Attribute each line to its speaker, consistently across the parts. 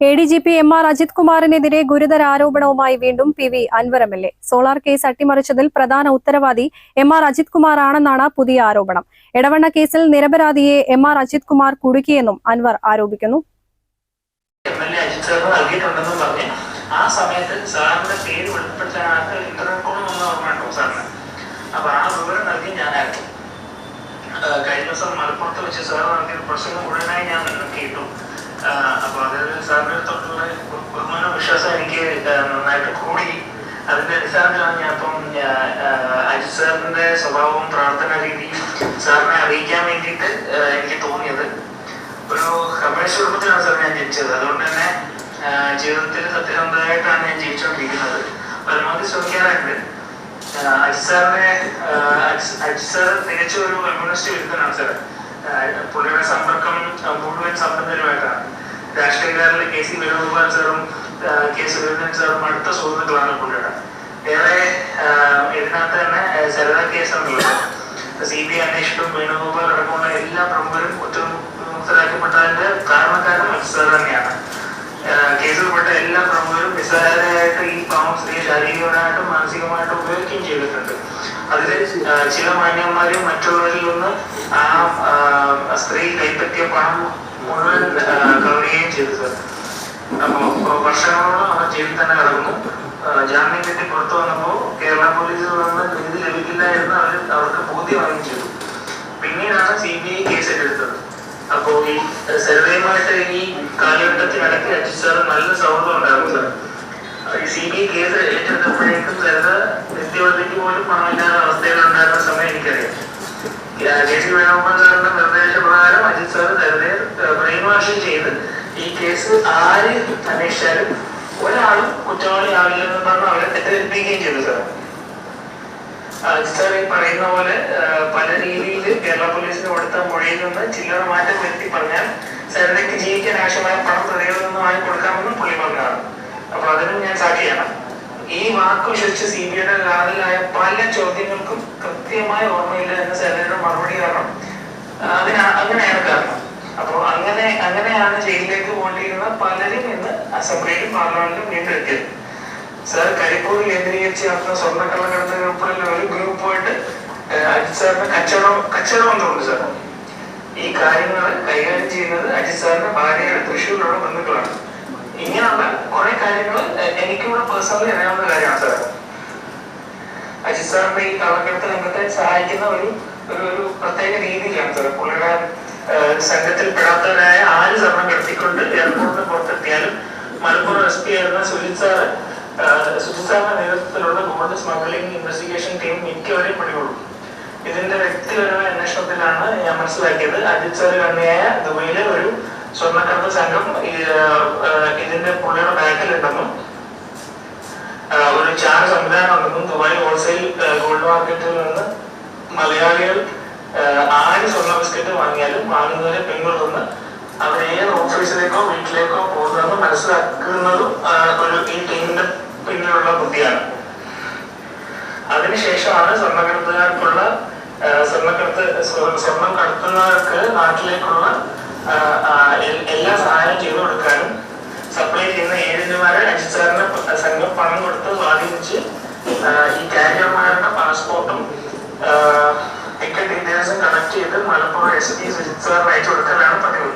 Speaker 1: A D G P M R Ajith കുമാറിനെതിരെ ഗുരുതര ആരോപണവുമായി വീണ്ടും P V Anvar M L A. Solar case അട്ടിമറിച്ചതിൽ പ്രധാന ഉത്തരവാദി എം ആർ അജിത് കുമാർ ആണെന്നാണ് പുതിയ ആരോപണം. ഇടവണ്ണ കേസിൽ നിരപരാധിയെ എം ആർ അജിത് കുമാർ കുടുക്കിയെന്നും അൻവർ ആരോപിക്കുന്നു.
Speaker 2: കഴിഞ്ഞ ദിവസം മലപ്പുറത്ത് വെച്ച് സാർ ഞാൻ കേട്ടു. അപ്പൊ അത് സാറിന്റെ തൊട്ടുള്ള ബഹുമാന വിശ്വാസം എനിക്ക് നന്നായിട്ട് കൂടി. അതിന്റെ അടിസ്ഥാനത്തിലാണ് ഞാൻ ഇപ്പം അജിത് സാറിന്റെ സ്വഭാവവും പ്രാർത്ഥന രീതിയും സാറിനെ അറിയിക്കാൻ വേണ്ടിയിട്ട് എനിക്ക് തോന്നിയത്. ഒരു കമ്മ്യൂണിസ്റ്റ് കുടുംബത്തിലാണ് സാർ ഞാൻ ജനിച്ചത്. അതുകൊണ്ട് തന്നെ ജീവിതത്തിൽ സത്യസന്ധമായിട്ടാണ് ഞാൻ ജീവിച്ചുകൊണ്ടിരിക്കുന്നത്. പരമാവധി ശ്രമിക്കാറുണ്ട്. അജിത് സാറിനെ അജിത് സാർ തികച്ചും ഒരു കമ്മ്യൂണിസ്റ്റ് വിരുദ്ധനാണ് സാർ പുള്ളിയുടെ സമ്പർക്കം മുഴുവൻ സമ്പന്നരുമായിട്ടാണ്. രാഷ്ട്രീയക്കാരിൽ കെ സി വേണുഗോപാൽ സാറും കെ സുരേന്ദ്രൻ സാറും അടുത്ത സുഹൃത്തുക്കളാണ് പുള്ളിയുടെ ഏറെ ഇതിനകത്ത് തന്നെ ആ, കേസാണുള്ളത് സി ബി ഐ അന്വേഷണവും വേണുഗോപാൽ അടക്കമുള്ള എല്ലാ പ്രമുഖരും കുറ്റമുക്തരാക്കപ്പെട്ടതിന്റെ കാരണക്കാരും അജിത് സാർ തന്നെയാണ് കേസിൽപ്പെട്ട എല്ലാ പ്രമുഖരും നിസ്സാരമായിട്ട് ഈ പാവം സ്ത്രീ ശാരീരികമായിട്ടും മാനസികമായിട്ടും ഉപയോഗിക്കുകയും ചെയ്തിട്ടുണ്ട്. അതിൽ ചില മാന്യന്മാരും മറ്റുള്ളവരിൽ നിന്ന് ആ സ്ത്രീ കൈപ്പറ്റിയ പണം മുഴുവൻ കവരുകയും ചെയ്തു സാർ അപ്പൊ വർഷങ്ങളോളം അവർ ജയിലിൽ തന്നെ കിടക്കുന്നു. ജാമ്യം കിട്ടി പുറത്തു വന്നപ്പോൾ കേരള പോലീസിൽ നിന്ന് നീതി ലഭിക്കില്ല എന്ന് അവർ അവർക്ക് ബോധ്യമാവുകയും ചെയ്തു. പിന്നീടാണ് സി ബി ഐ കേസ് എടുത്തത് അപ്പോ ഈ സർവേയുമായിട്ട് ഈ കാലഘട്ടത്തിനിടയ്ക്ക് അജിത് സാർ നല്ല സൗഹൃദം ഉണ്ടായിരുന്നു sir C B I case ഏറ്റെടുത്തപ്പോഴേക്കും Saritha നിത്യവൃത്തിക്ക് പോലും പണമില്ലാത്ത സമയം എനിക്കറിയാം. സി വേണുഗോപാൽ സാറിന്റെ നിർദ്ദേശപ്രകാരം അജിത് സാർ വാഷിംഗ് ചെയ്ത് ഈ കേസ് ആര് അന്വേഷിച്ചാലും ഒരാളും കുറ്റവാളിയാവില്ലെന്ന് പറഞ്ഞ് അവരെ തെറ്റിദ്ധരിപ്പിക്കുകയും ചെയ്തു സാർ അജിത് സാർ ഈ പോലെ പല രീതിയിൽ കേരള പോലീസിന് കൊടുത്ത മൊഴിയിൽ ചില്ലറ മാറ്റം വരുത്തി പറഞ്ഞാൽ സരിതയ്ക്ക് ജീവിക്കാൻ ആവശ്യമായ പണം പ്രതികളിൽ നിന്ന് വാങ്ങി കൊടുക്കാമെന്നും പുള്ളി പറഞ്ഞതാണ്. അപ്പൊ അതിനും ഞാൻ സാക്ഷിയാണ് ഈ വാക്ക് വിശ്വസിച്ച് സി ബി ഐയുടെ കാതലായ പല ചോദ്യങ്ങൾക്കും കൃത്യമായ ഓർമ്മയില്ല എന്ന സേനയുടെ മറുപടി കാരണം അതിന് അങ്ങനെയാണ് കാരണം. അപ്പൊ അങ്ങനെ അങ്ങനെയാണ് ജയിലിലേക്ക് പോകേണ്ടിയിരുന്ന പലരും ഇന്ന് അസംബ്ലിയിലും പാർലമെന്റിലും വീണ്ടും എത്തിയത് സാർ കരിപ്പൂർ കേന്ദ്രീകരിച്ച് നടത്തുന്ന സ്വർണക്കള്ളക്കടത്ത് ഗ്രൂപ്പിൽ ഒരു ഗ്രൂപ്പായിട്ട് അജിത് സാറിന് കച്ചവടം കച്ചവടം എന്നുണ്ട് സാർ. ഈ കാര്യങ്ങൾ കൈകാര്യം ചെയ്യുന്നത് അജിത് സാറിന്റെ ഭാര്യയുടെ തൃശ്ശൂരിലുള്ള ബന്ധുക്കളാണ്. കുറെ കാര്യങ്ങൾ എനിക്കിവിടെ പേഴ്സണലി അറിയാവുന്ന കാര്യമാണ് സാർ അജിത് സാറിന്റെ ഈ കള്ളക്കടത്ത് രംഗത്തെ സഹായിക്കുന്ന ഒരു ഒരു പ്രത്യേക രീതിയിലാണ് സാർ പുള്ളിയുടെ സംഘത്തിൽ പെടാത്തവരായ ആര് സ്വർണം കടത്തിക്കൊണ്ട് എയർപോർട്ടിന് പുറത്തെത്തിയാലും മലപ്പുറം എസ് പി ആയിരുന്ന സുജിത് സാറ് സുജിത് സാറിന്റെ നേതൃത്വത്തിലുള്ള ഗോൾഡ് സ്മഗ്ലിംഗ് ഇൻവെസ്റ്റിഗേഷൻ ടീം മിക്കവരെയും പിടികൊള്ളും ഇതിന്റെ വ്യക്തിപരമായ അന്വേഷണത്തിലാണ് ഞാൻ മനസ്സിലാക്കിയത്. അജിത് സാർ കണ്ണിയായ ദുബൈയിലെ ഒരു സ്വർണക്കടത്ത് സംഘം ഇതിന്റെ പുള്ളിയുടെ ബാക്കിലുണ്ടെന്നും ഒരു ചാർ സംവിധാനം ഉണ്ടെന്നും ദുബായ് ഹോൾസെയിൽ ഗോൾഡ് മാർക്കറ്റിൽ നിന്ന് മലയാളികൾ ആര് സ്വർണ ബിസ്ക്കറ്റ് വാങ്ങിയാലും വാങ്ങുന്നവരെ പിന്തുടർന്ന് അവർ ഏത് ഓഫീസിലേക്കോ വീട്ടിലേക്കോ പോകുന്നതെന്ന് മനസ്സിലാക്കുന്നതും ഒരു ഈ ടീമിന്റെ പിന്നിലുള്ള ബുദ്ധിയാണ്. അതിനുശേഷമാണ് സ്വർണക്കടത്തുകാർക്കുള്ള സ്വർണക്കടത്ത് സ്വ- സ്വർണം കടത്തുന്നവർക്ക് നാട്ടിലേക്കുള്ള എല്ലാ സഹായവും ചെയ്തു കൊടുക്കാനും സപ്ലൈ ചെയ്യുന്ന ഏജന്റുമാരെ രജിസ്റ്ററിന് സംഘം പണം കൊടുത്ത് സ്വാധീനിച്ച് ഈ കാരിയർമാരുടെ പാസ്പോർട്ടും ടിക്കറ്റ് ഡീറ്റെയിൽസും കളക്ട് ചെയ്ത് മലപ്പുറം എസ് പി സുജിത് സാറിന് അയച്ചു കൊടുക്കലാണ് പതിവ്.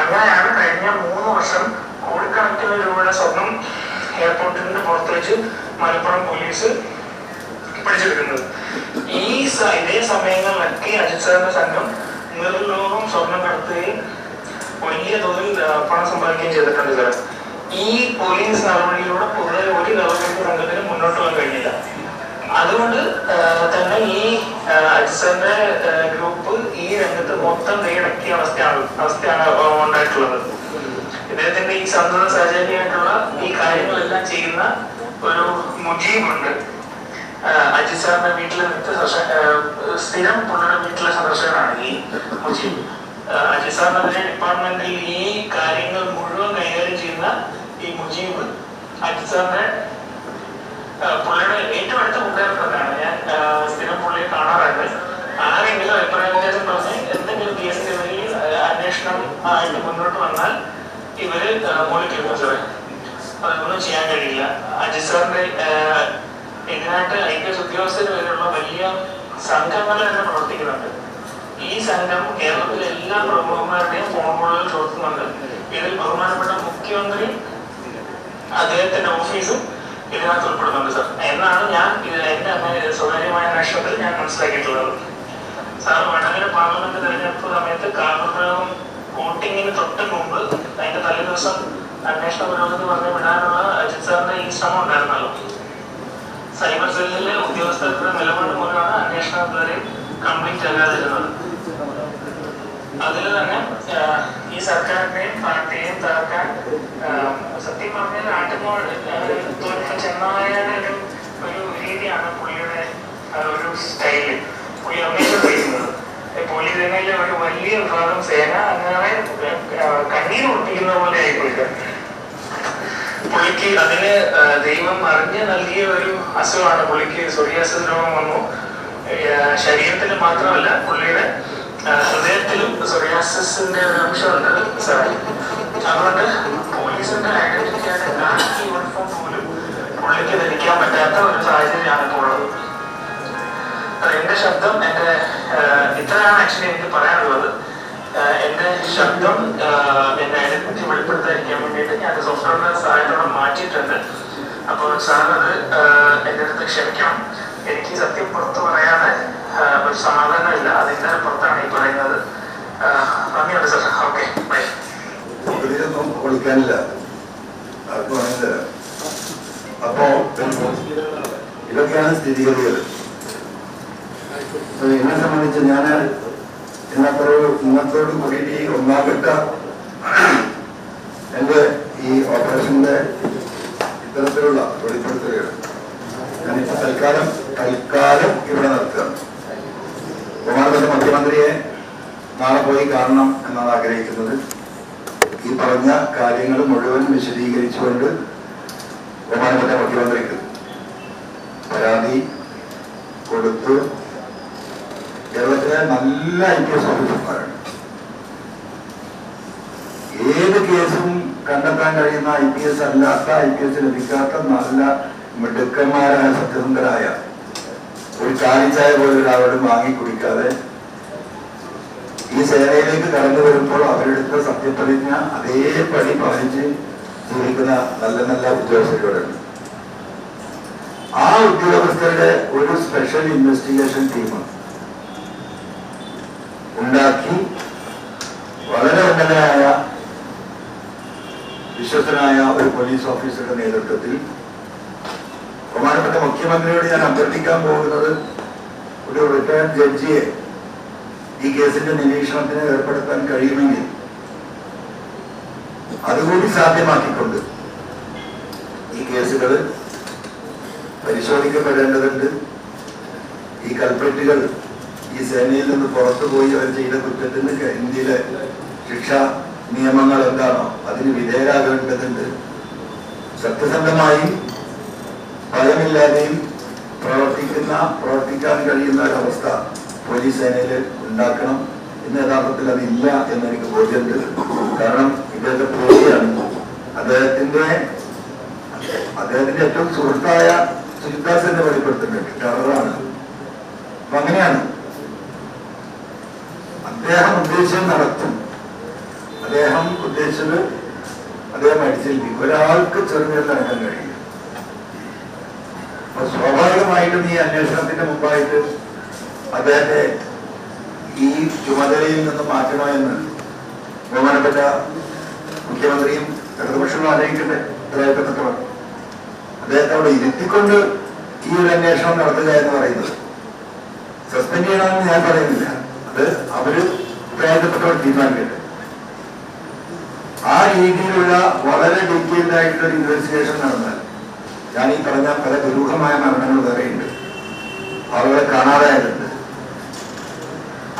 Speaker 2: അങ്ങനെയാണ് കഴിഞ്ഞ മൂന്ന് വർഷം കോടിക്കണക്കിന് രൂപയുടെ സ്വർണം എയർപോർട്ടിന്റെ പുറത്ത് വെച്ച് മലപ്പുറം പോലീസ് പിടിച്ചെടുക്കുന്നത്. ഈ ഇതേ സമയങ്ങളിലൊക്കെ അജിത് സാറിന്റെ സംഘം നിർലോകം സ്വർണം കടത്തുകയും വലിയ തോതിൽ പണം സമ്പാദിക്കുകയും ചെയ്തിട്ടുണ്ട് സാർ ഈ പോലീസ് നടപടിയിലൂടെ പൊതുവെ ഒരു ഗവൺമെന്റ് സംഘത്തിന് മുന്നോട്ട് പോകാൻ കഴിഞ്ഞില്ല. അതുകൊണ്ട് തന്നെ ഈ ആ, ഗ്രൂപ്പ് ഈ രംഗത്ത് മൊത്തം കൈയടക്കിയ അവസ്ഥയാണ് അവസ്ഥയാണ് ഉണ്ടായിട്ടുള്ളത്. ഇദ്ദേഹത്തിന്റെ ഈ സന്തത സഹചര്യമായിട്ടുള്ള ഈ കാര്യങ്ങളെല്ലാം ചെയ്യുന്ന ഒരു മുജീബുണ്ട് അജിത് സാറിന്റെ വീട്ടിലെ സ്ഥിരം പുള്ളിയുടെ വീട്ടിലെ സന്ദർശകനാണ് ഈ മുജീബ് അജിത് സാറിനെതിരെ ഡിപ്പാർട്ട്മെന്റിൽ ഈ കാര്യങ്ങൾ മുഴുവൻ കൈകാര്യം ചെയ്യുന്ന ഈ മുജീബ് അജിത് സാറിന്റെ പുള്ളിയുടെ ഏറ്റവും അടുത്ത കൂട്ടുകാരൻ തന്നെയാണ്. ഞാൻ സ്ഥിരം പുള്ളിയെ കാണാറുണ്ട്. ആരെങ്കിലും അഭിപ്രായ വ്യത്യാസം പറഞ്ഞ് എന്തെങ്കിലും കേസ് അന്വേഷണം ആയിട്ട് മുന്നോട്ട് വന്നാൽ ഇവർ മോളിക്കുന്നു സാറേ അതൊന്നും ചെയ്യാൻ കഴിയില്ല. അജിത് സാറിന്റെ ഇതിനായിട്ട് ഐ പി എസ് ഉദ്യോഗസ്ഥർ വരെയുള്ള വലിയ സംഘങ്ങൾ തന്നെ പ്രവർത്തിക്കുന്നുണ്ട്. ഈ സംഘം കേരളത്തിലെ എല്ലാ പ്രമുഖന്മാരുടെയും ഫോൺ കോളുകൾ ചോദിക്കുന്നുണ്ട് ഇതിൽ ബഹുമാനപ്പെട്ട മുഖ്യമന്ത്രി അദ്ദേഹത്തിന്റെ ഓഫീസും ഇതിനകത്ത് ഉൾപ്പെടുന്നുണ്ട് സർ. എന്നാണ് ഞാൻ എന്റെ സ്വകാര്യമായ അന്വേഷണത്തിൽ ഞാൻ മനസ്സിലാക്കിയിട്ടുള്ളത്. സാർ വടകര പാർലമെന്റ് തെരഞ്ഞെടുപ്പ് സമയത്ത് കാർബൺ വോട്ടിങ്ങിന് തൊട്ട് മുമ്പ് അതിന്റെ തലേ ദിവസം അന്വേഷണ പുരോഗതി പറഞ്ഞ് വിടാനുള്ള അജിത് സാറിന്റെ ഈ ശ്രമം ഉണ്ടായിരുന്നല്ലോ. സൈബർ സെല്ലിലെ ഉദ്യോഗസ്ഥരുടെ നിലപാട് മൂലമാണ് അന്വേഷണം ഇതുവരെ കംപ്ലീറ്റ് ആകാതിരുന്നത് അതിൽ തന്നെ ഈ സർക്കാരിനെയും പാർട്ടിയെയും തകർക്കാൻ സത്യം പറഞ്ഞാൽ ആട്ടുമ്പോൾ തോൽപ്പ് ചെന്നായയുടെ ഒരു ഒരു രീതിയാണ് പുള്ളിയുടെ ഒരു സ്റ്റൈൽ. പുള്ളി ചെയ്യുന്നത് പുള്ളി തന്നെ ഒരു വലിയ വിഭാഗം സേന അങ്ങനെ കണ്ണീർ ഒട്ടിക്കുന്ന പോലെ ആയിപ്പോയിട്ട് പുള്ളിക്ക് അതിന് ദൈവം അറിഞ്ഞ് നൽകിയ ഒരു അസുഖമാണ്. പുള്ളിക്ക് സൊറിയാസിസ് രോഗം വന്നു. ശരീരത്തിൽ മാത്രമല്ല പുള്ളിയുടെ ഹൃദയത്തിലും സൊറിയാസിന്റെ ഒരു അംശമുണ്ട് അതുകൊണ്ട് പോലീസിന്റെ ഐഡന്റിറ്റി യൂണിഫോം പോലും പുള്ളിക്ക് ധരിക്കാൻ പറ്റാത്ത ഒരു സാഹചര്യമാണ് ഇപ്പോൾ ഉള്ളത്. എന്റെ ശബ്ദം എന്റെ ഇത്രയാണ് ആക്ച്വലി എനിക്ക് പറയാനുള്ളത്. എന്റെ ശബ്ദം പിന്നെ അതിനെ കുറിച്ച് വെളിപ്പെടുത്താതിരിക്കാൻ വേണ്ടിയിട്ട് ഞാൻ സോഫ്റ്റ്വെയറിന്റെ സഹായത്തോടെ മാറ്റിയിട്ടുണ്ട്. അപ്പോൾ സാർ അത് എന്റെ അടുത്ത് ക്ഷമിക്കണം. എനിക്ക് സത്യം പുറത്ത് പറയാതെ ഒരു സമാധാനമില്ല. ഇന്നലെ പുറത്താണ് ഈ പറയുന്നത്. നന്ദിയുണ്ട് സാർ ഓക്കെ ബൈ
Speaker 3: അപ്പോ ഇതൊക്കെയാണ് സ്ഥിതിഗതികൾ അപ്പൊ എന്നെ സംബന്ധിച്ച് ഞാൻ ഇന്നത്തെ ഇന്നത്തോട് കൂടിയിട്ട് ഈ എന്റെ ഈ ഓപ്പറേഷന്റെ ഇത്തരത്തിലുള്ള വെളിപ്പെടുത്തലുകൾ. ഞാനിപ്പോ തൽക്കാലം തൽക്കാലം ഇവിടെ നിർത്തുകയാണ് ബഹുമാനപ്പെട്ട മുഖ്യമന്ത്രിയെ നാളെ പോയി കാണണം എന്നാണ് ആഗ്രഹിക്കുന്നത്. ഈ പറഞ്ഞ കാര്യങ്ങൾ മുഴുവൻ വിശദീകരിച്ചുകൊണ്ട് ബഹുമാനപ്പെട്ട മുഖ്യമന്ത്രിക്ക് പരാതി കൊടുത്ത് കേരളത്തിലെ നല്ല ഐ പി എസ് ഓഫീസർമാരാണ്. ഏത് കേസും കണ്ടെത്താൻ കഴിയുന്ന ഐ പി എസ് അല്ലാത്ത ഐ പി എസ് ലഭിക്കാത്ത നല്ല മിടുക്കന്മാരായ സത്യസന്ധരായ ഒരു കാലിച്ചായ പോലെ ഒരാളോട് വാങ്ങി കുടിക്കാതെ ഈ സേനയിലേക്ക് കടന്നു വരുമ്പോൾ അവരെടുത്ത സത്യപ്രതിജ്ഞ അതേപടി പാലിച്ച് ജീവിക്കുന്ന നല്ല നല്ല ഉദ്യോഗസ്ഥരുണ്ട് ആ ഉദ്യോഗസ്ഥരുടെ ഒരു സ്പെഷ്യൽ ഇൻവെസ്റ്റിഗേഷൻ ടീം ഉണ്ടാക്കി വളരെ ഉന്നതനായ വിശ്വസ്തനായ ഒരു പോലീസ് ഓഫീസറുടെ നേതൃത്വത്തിൽ ബഹുമാനപ്പെട്ട മുഖ്യമന്ത്രിയോട് ഞാൻ അഭ്യർത്ഥിക്കാൻ പോകുന്നത് ഒരു റിട്ടയർഡ് ജഡ്ജിയെ ഈ കേസിന്റെ നിരീക്ഷണത്തിന് ഏർപ്പെടുത്താൻ കഴിയുമെങ്കിൽ അതുകൂടി സാധ്യമാക്കിക്കൊണ്ട് ഈ കേസുകൾ പരിശോധിക്കപ്പെടേണ്ടതുണ്ട്. ഈ കൽപ്പറ്റുകൾ ഈ സേനയിൽ നിന്ന് പുറത്തുപോയി അവർ ചെയ്ത കുറ്റത്തിന് ഇന്ത്യയിലെ ശിക്ഷാ നിയമങ്ങൾ എന്താണോ അതിന് വിധേയരാകേണ്ടതുണ്ട്. സത്യസന്ധമായി ഭയമില്ലാതെയും പ്രവർത്തിക്കുന്ന പ്രവർത്തിക്കാൻ കഴിയുന്ന ഒരവസ്ഥ പോലീസ് സേനയിൽ ഉണ്ടാക്കണം. ഇന്ന് യഥാർത്ഥത്തിൽ അതില്ല എന്ന് എനിക്ക് ബോധ്യമുണ്ട്. കാരണം ഇദ്ദേഹത്തെ പേടിയാണ്. അദ്ദേഹത്തിന്റെ അദ്ദേഹത്തിന്റെ ഏറ്റവും സുഹൃത്തായ സുജിദാസ് തന്നെ വെളിപ്പെടുത്തുന്നുണ്ട്. ടെററാണ്. അപ്പൊ അങ്ങനെയാണ്. അദ്ദേഹം ഉദ്ദേശം നടത്തും. അദ്ദേഹം ഉദ്ദേശിച്ചത് അദ്ദേഹം അടിച്ചേൽപ്പിക്കും. ഒരാൾക്ക് ചെറുവിരൽ നടക്കാൻ കഴിയും സ്വാഭാവികമായിട്ടും ഈ അന്വേഷണത്തിന്റെ മുമ്പായിട്ട് അദ്ദേഹത്തെ ഈ ചുമതലയിൽ നിന്ന് മാറ്റണമെന്ന് ബഹുമാനപ്പെട്ട മുഖ്യമന്ത്രിയും ഇടതുപക്ഷവും ആലോചിക്കട്ടെ. ഉത്തരവാദിത്തപ്പെട്ടവർ അദ്ദേഹത്തെ അവിടെ ഇരുത്തിക്കൊണ്ട് ഈ ഒരു അന്വേഷണം നടത്തുക എന്ന് പറയുന്നത്. സസ്പെൻഡ് ചെയ്യണമെന്ന് ഞാൻ പറയുന്നില്ല. അത് അവർ പ്രയോജനപ്പെട്ടവർ തീരുമാനിക്കട്ടെ ആ രീതിയിലുള്ള വളരെ ഡീറ്റെയിൽഡ് ആയിട്ടുള്ള ഇൻവെസ്റ്റിഗേഷൻ നടന്നാൽ ഞാൻ ഈ പറഞ്ഞ പല ദുരൂഹമായ മരണങ്ങൾ വേറെയുണ്ട് ആളുകളെ കാണാതായതുണ്ട്.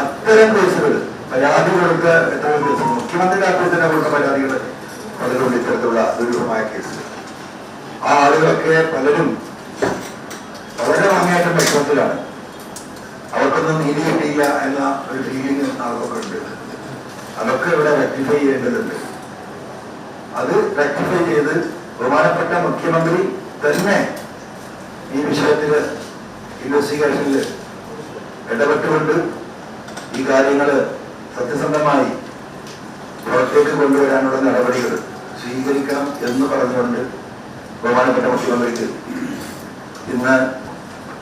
Speaker 3: അത്തരം കേസുകൾ പരാതികൾക്ക് എത്ര കേസ് കേസുകൾ മുഖ്യമന്ത്രി തന്നെ കൊടുത്ത പരാതികൾ പലരുണ്ട് ഇത്തരത്തിലുള്ള ദുരൂഹമായ കേസുകൾ ആ ആളുകളൊക്കെ പലരും വളരെ മങ്ങേറ്റം വിഷമത്തിലാണ് അവർക്കൊന്നും നീതി കിട്ടിയില്ല എന്ന ഒരു ഫീലിംഗ് ഉണ്ട്. അതൊക്കെ ഇവിടെ റെക്ടിഫൈ ചെയ്യേണ്ടതുണ്ട്. അത് റെക്ടിഫൈ ചെയ്ത് ബഹുമാനപ്പെട്ട മുഖ്യമന്ത്രി തന്നെ ഈ വിഷയത്തിൽ ഇൻവെസ്റ്റിഗേഷനിൽ ഇടപെട്ടുകൊണ്ട് ഈ കാര്യങ്ങൾ സത്യസന്ധമായി പുറത്തേക്ക് കൊണ്ടുവരാനുള്ള നടപടികൾ സ്വീകരിക്കണം എന്ന് പറഞ്ഞുകൊണ്ട് ബഹുമാനപ്പെട്ട മുഖ്യമന്ത്രിക്ക് ഇന്ന്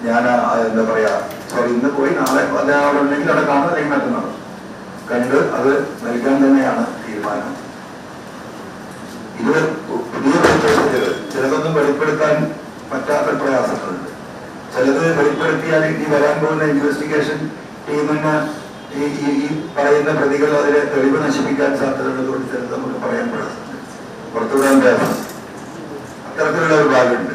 Speaker 3: ഞാൻ എന്താ പറയാ സോറി ഇന്ന് പോയി നാളെ വല്ല അവിടെ ഉണ്ടെങ്കിൽ അവിടെ കാണുന്ന അല്ലെങ്കിൽ മറ്റന്നാൾ. കണ്ട് അത് നൽകാൻ തന്നെയാണ് തീരുമാനം. ഇത് പുതിയ ചിലതൊന്നും വെളിപ്പെടുത്താൻ പറ്റാത്ത പ്രയാസങ്ങളുണ്ട്. ചിലത് വെളിപ്പെടുത്തിയാൽ ഇനി വരാൻ പോകുന്ന ഇൻവെസ്റ്റിഗേഷൻ ടീമിന് ഈ ഈ പറയുന്ന പ്രതികൾ അതിലെ തെളിവ് നശിപ്പിക്കാൻ സാധ്യതയുള്ളതുകൊണ്ട് ചിലത് നമുക്ക് പറയാൻ പ്രയാസമുണ്ട്. പുറത്തുവിടാൻ പ്രയാസം. അത്തരത്തിലുള്ള ഒരു ഭാഗമുണ്ട്.